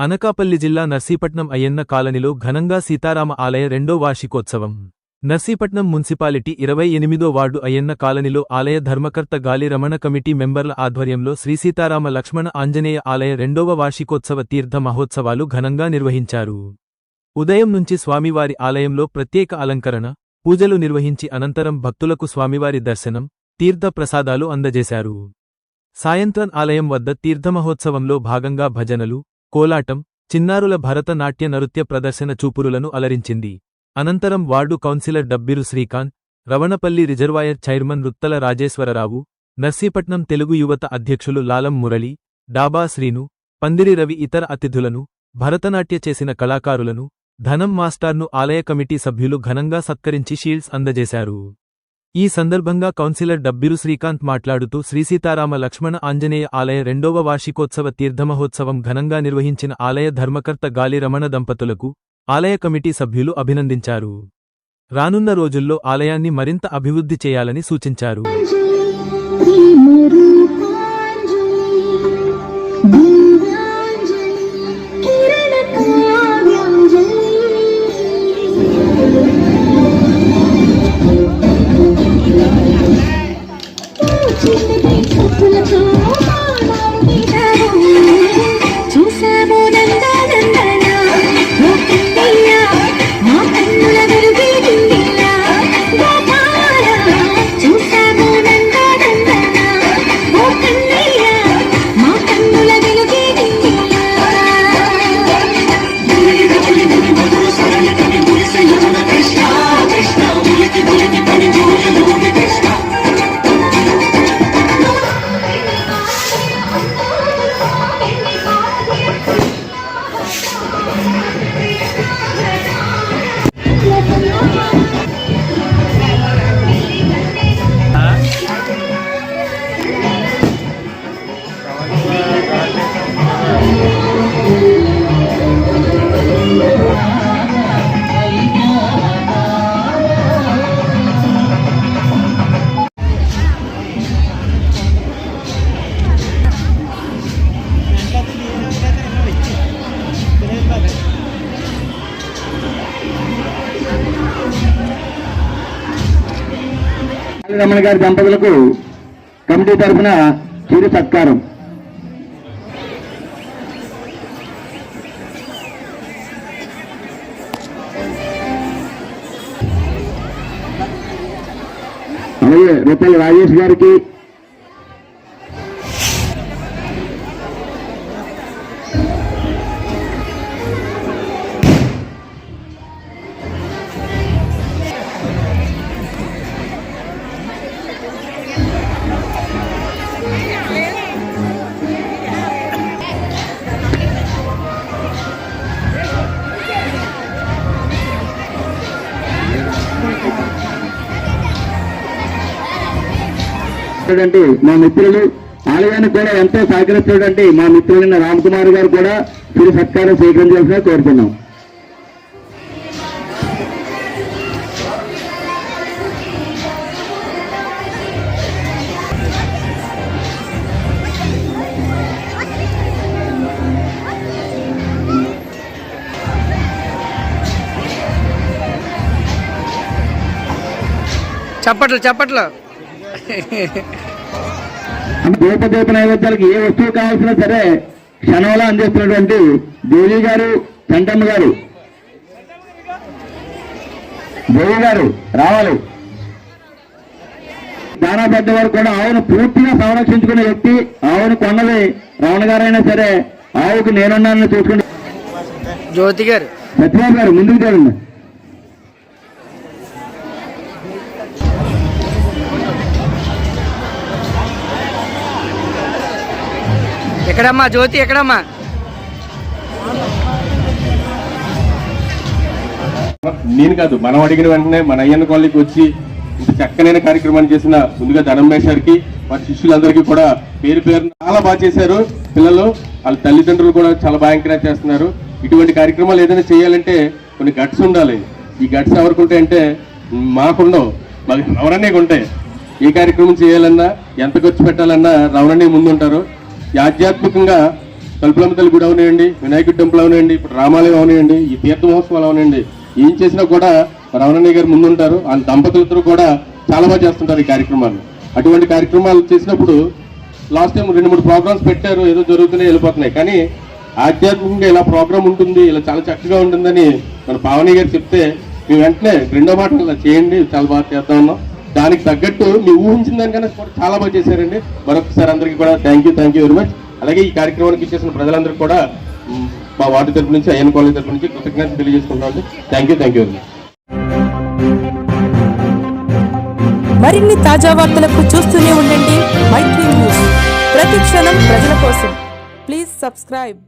అనకాపల్లి జిల్లా నర్సీపట్నం అయ్యన్న కాలనీలో ఘనంగా సీతారామ ఆలయ రెండో వార్షికోత్సవం. నర్సీపట్నం మున్సిపాలిటీ ఇరవై ఎనిమిదో వార్డు అయ్యన్న కాలనిలో ఆలయ ధర్మకర్త గాలి రమణ కమిటీ మెంబర్ల ఆధ్వర్యంలో శ్రీ సీతారామ లక్ష్మణ ఆంజనేయ ఆలయ రెండవ వార్షికోత్సవ తీర్థ మహోత్సవాలు ఘనంగా నిర్వహించారు. ఉదయం నుంచి స్వామివారి ఆలయంలో ప్రత్యేక అలంకరణ పూజలు నిర్వహించి అనంతరం భక్తులకు స్వామివారి దర్శనం తీర్థ ప్రసాదాలు అందజేశారు. సాయంత్రం ఆలయం వద్ద తీర్థమహోత్సవంలో భాగంగా భజనలు కోలాటం చిన్నారుల భరతనాట్య నృత్య ప్రదర్శన చూపురులను అలరించింది. అనంతరం ward councillor Dabbiru Srikanth Ravanapalli reservoir chairman Ruthala Rajeswara Rao Narsipatnam Telugu యువత అధ్యక్షులు లాలం మురళి డాబా శ్రీను పందిరి రవి ఇతర అతిథులను భరతనాట్య చేసిన కళాకారులను ధనం మాస్టార్ను ఆలయ కమిటీ సభ్యులు ఘనంగా సత్కరించి షీల్డ్స్ అందజేశారు. ఈ సందర్భంగా కౌన్సిలర్ డబ్బిరు శ్రీకాంత్ మాట్లాడుతూ శ్రీసీతారామ లక్ష్మణ ఆంజనేయ ఆలయ రెండవ వార్షికోత్సవ తీర్థమహోత్సవం ఘనంగా నిర్వహించిన ఆలయ ధర్మకర్త గాలి రమణ దంపతులకు ఆలయ కమిటీ సభ్యులు అభినందించారు. రానున్న రోజుల్లో ఆలయాన్ని మరింత అభివృద్ధి చేయాలని సూచించారు. రమణ గారి దంపతులకు కమిటీ తరఫున చిరు సత్కారం. అలాగే రూపాయలు రాజేష్ గారికి చూడండి మా మిత్రులు ఆలయానికి కూడా ఎంతో సహకరిస్తున్నటువంటి మా మిత్రులైన రామ్ కుమార్ గారు కూడా తిరిగి సత్కారం స్వీకరించాల్సిన కోరుతున్నాం. చప్పట్లు చప్పట్లు. దీపదీప నైవేద్యాలకు ఏ వస్తువు కావాల్సినా సరే క్షణంలో అందిస్తున్నటువంటి దేవి గారు పెంటమ్మ గారు. దేవి గారు రావాలి. దానా పెద్దవారు కూడా ఆవును పూర్తిగా సంరక్షించుకునే వ్యక్తి ఆవును కొన్నది రమణ గారైనా సరే ఆవుకు నేనున్నానని చూసుకుని జ్యోతి గారు. సత్యబాబు గారు ముందుకు చేరండి ఎక్కడమ్మా జ్యోతి ఎక్కడమ్మా? నేను కాదు మనం అడిగిన వెంటనే మన అయ్యన్న కాలనీకి వచ్చి ఇంత చక్కనైన కార్యక్రమాన్ని చేసిన ముందుగా ధనంబేష్ గారికి వారి శిష్యులందరికీ కూడా పేరు పేరు చాలా బాగా చేశారు. పిల్లలు వాళ్ళ తల్లిదండ్రులు కూడా చాలా బాగా ఎంకరేజ్ చేస్తున్నారు. ఇటువంటి కార్యక్రమాలు ఏదైనా చేయాలంటే కొన్ని గట్స్ ఉండాలి. ఈ గట్స్ ఎవరికి ఉంటాయంటే మాకుండవు మాకు రవణనే ఉంటాయి. ఏ కార్యక్రమం చేయాలన్నా ఎంత ఖర్చు పెట్టాలన్నా రవణనే ముందుంటారు. ఆధ్యాత్మికంగా తలుపులమ్మ తల్లి గుడి అవనివ్వండి వినాయకుడి టెంపుల్ అవనివ్వండి ఇప్పుడు రామాలయం అవనివ్వండి ఈ తీర్థ మహోత్సవాలు అవనివ్వండి ఏం చేసినా కూడా రమణయ్య గారు ముందుంటారు ఆ దంపతులతో కూడా చాలా బాగా చేస్తుంటారు ఈ కార్యక్రమాలు అటువంటి కార్యక్రమాలు చేసినప్పుడు లాస్ట్ టైం రెండు మూడు ప్రోగ్రామ్స్ పెట్టారు ఏదో జరుగుతున్నాయి వెళ్ళిపోతున్నాయి కానీ ఆధ్యాత్మికంగా ఇలా ప్రోగ్రామ్ ఉంటుంది ఇలా చాలా చక్కగా ఉంటుందని మన పావని గారు చెప్తే మేము వెంటనే రెండో మాట ఇలా చేయండి చాలా బాగా చేద్దాం ఉన్నాం దానికి తగ్గట్టు మీ ఊహించిన దానికన్నా కూడా చాలా బాగా చేశారండి. మరొకసారి అందరికీ కూడా thank you thank you very much అలాగే ఈ కార్యక్రమానికి ఇచ్చేసిన ప్రజలందరికీ కూడా మా వార్డు తరపు నుంచి అయ్యన్ కాలేజ్ తరపు నుంచి కృతజ్ఞత తెలియజేసుకుంటాం thank you thank you very much మరిన్ని తాజా వార్తలకు చూస్తూనే ఉండండి. మైత్రి న్యూస్ ప్రతి క్షణం ప్రజల కోసం. Please subscribe